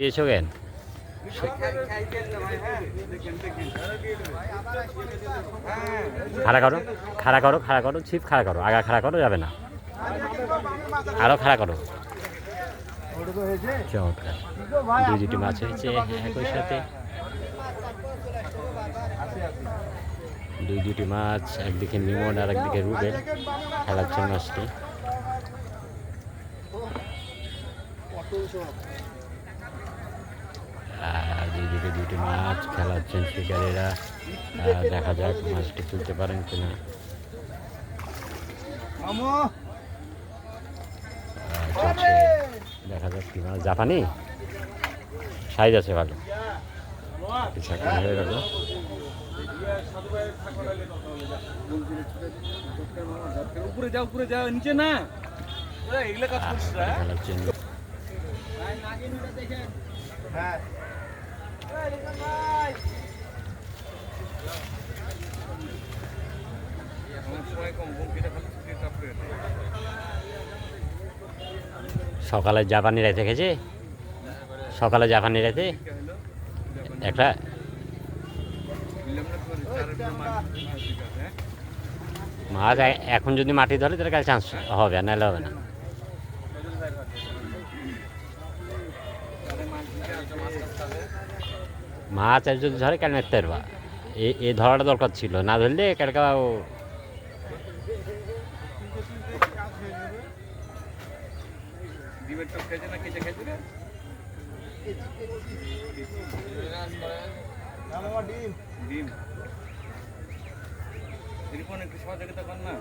এসো কেন খাড়া করো খাড়া করো খাড়া করো, ছিপ খাড়া করো, আগা খাড়া করো, যাবে না। আরও খাড়া করো। চমৎকার। দুই দুটি মাছ হয়েছে একই সাথে। দুই দুটি মাছ, একদিকে নিমন আর একদিকে রুবেল। খেলাচ্ছে মাছটি দুই দুটি মাছ খেলাচ্ছেন শিকারীরা। দেখা যাক মাছটি তুলতে পারেন কিনা। দেখা যাক কি মাছ জাপানি? সাইজ আছে ভালো। হয়ে গেল উপরে যাও উপরে যাও নিচে না। এগুলো কাজ করছিস আর খেলাচ্ছেন সময় কম বঙ্কিটা খালি ছুটিয়ে চাপ করে সকালে জাপানি রাইতে খেয়েছে। সকালে জাপানি রাইতে একটা না মাছ এখন যদি মাটি ধরে, তাহলে কাছে চান্স হবে, নাহলে হবে না। মাছ যদি ধরে কেন মারতে পারবা। এ এ ধরাটা দরকার ছিল। না ধরলে কালকা ডিমের টক খেয়েছে না কেটে খেয়েছে রে? ডিম। এরকম একটু সহযোগিতা কর না।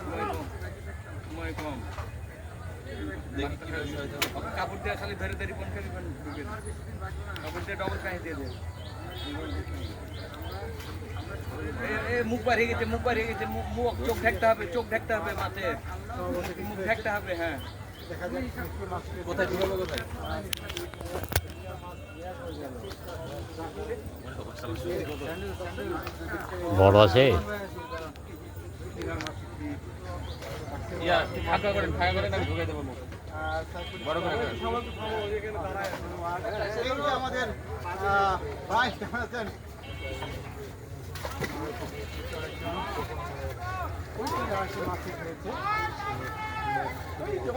সময় কম। সময় কম ওকে কাপড় দিয়ে খালি ধরে দেরি কোন খালি কাপড় দিয়ে ডবল কাহি দিয়ে দে এ- এ মুখ বার হয়ে গেছে মুখ বার হয়ে গেছে মুখ চোখ ঢাকতে হবে চোখ ঢাকতে হবে মাঠে মুখ ঢাকতে হবে হ্যাঁ। বড় আছে? ঢুকাই দেবো বড় করে আমাদের ভাই কেমন আছেন ওই যে আসে মাছ খেয়েছে। ওই যে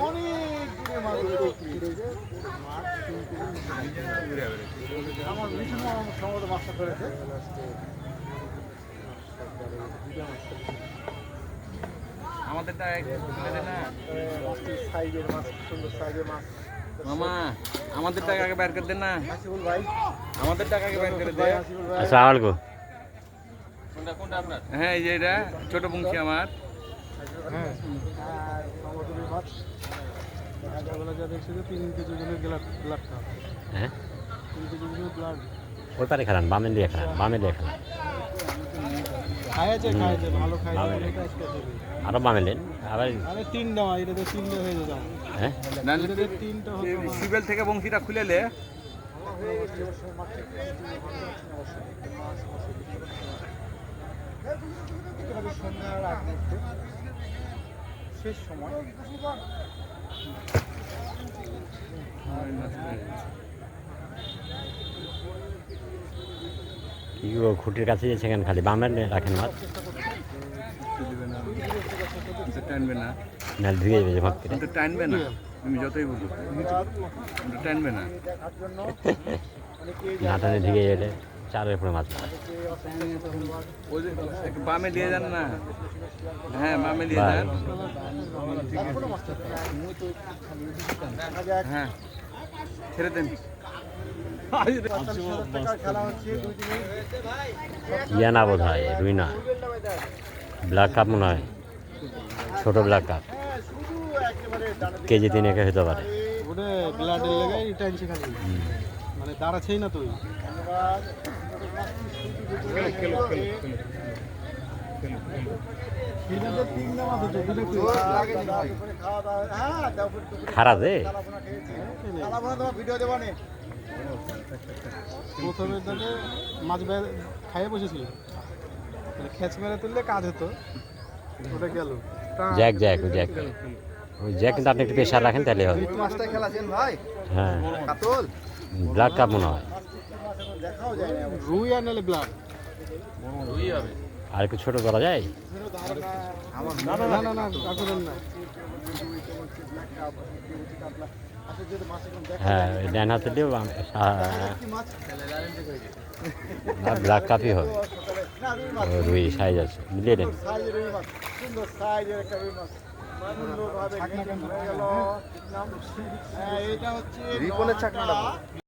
অনেক দূরে মাছ ধরেছে। মাছ কিন্তু আমার ভীষণ সম্ভবত মাছটা ধরেছে আমাদেরটা একটু না। সাইজের মাছ সুন্দর সাইজের মাছ মামা, আমাদের টাকা আগে বের করে দে না। ভাই আমাদের টাকা আগে বের করে দে। ভাই হাসিবুল আসসালামু আলাইকুম। হ্যাঁ এই যে এটা ছোট বংশী আমার। হ্যাঁ। হ্যাঁ। ওই পারে খেলান বামে দিয়ে খেলান বামে দিয়ে খেলান বামে লেন আবার আরে তিনটা মা এটাতে তিনটে হয়ে যেত হ্যাঁ। তিনটা সিবেল থেকে বংশীটা খুলে লে। একেবারে সন্ধ্যার আগ মুহূর্তে শেষ সময় খুঁটির কাছে সেখানে খালি? বামে রাখেন মাছ টানবে না। নাহলে ধুয়ে যাবে ভাবতে টানবে না। তুমি যতই বলো টানবে না। টানে ঢুকে গেলে চারের উপরে মাছ। ওই বামে দিয়ে যান না। হ্যাঁ বামে যান। হ্যাঁ ছেড়ে দেন। টাকার খেলা হচ্ছে দুই দিনে ইয়া না বোধ হয় রুই না। ব্ল্যাক কাপ মনে হয়। ছোট ব্ল্যাক কাপ। কেজি তিন একে হতে পারে মানে দাঁড়াছেই না তুই প্রথমে তাহলে মাছ খাইয়ে বসেছিল। খেচ মেরে তুললে কাজ হতো। ওটা গেল। জ্যাক জ্যাক জ্যাক ওই কিন্তু আপনি একটু প্রেশার রাখেন তাহলে হবে। খেলাছেন ভাই। হ্যাঁ। ব্ল্যাক কাপ মনে হয়? রুই আর নাহলে ব্লাড রুই হবে আর একটু ছোটো করা যায়? না না না না না যেটা মাছ এখন দেখা হ্যাঁ ডান হাতে দিয়েও কি ব্ল্যাক কাপই হবে রুই সাইজ আছে। মিলিয়ে দেন। হয়ে হ্যাঁ এটা হচ্ছে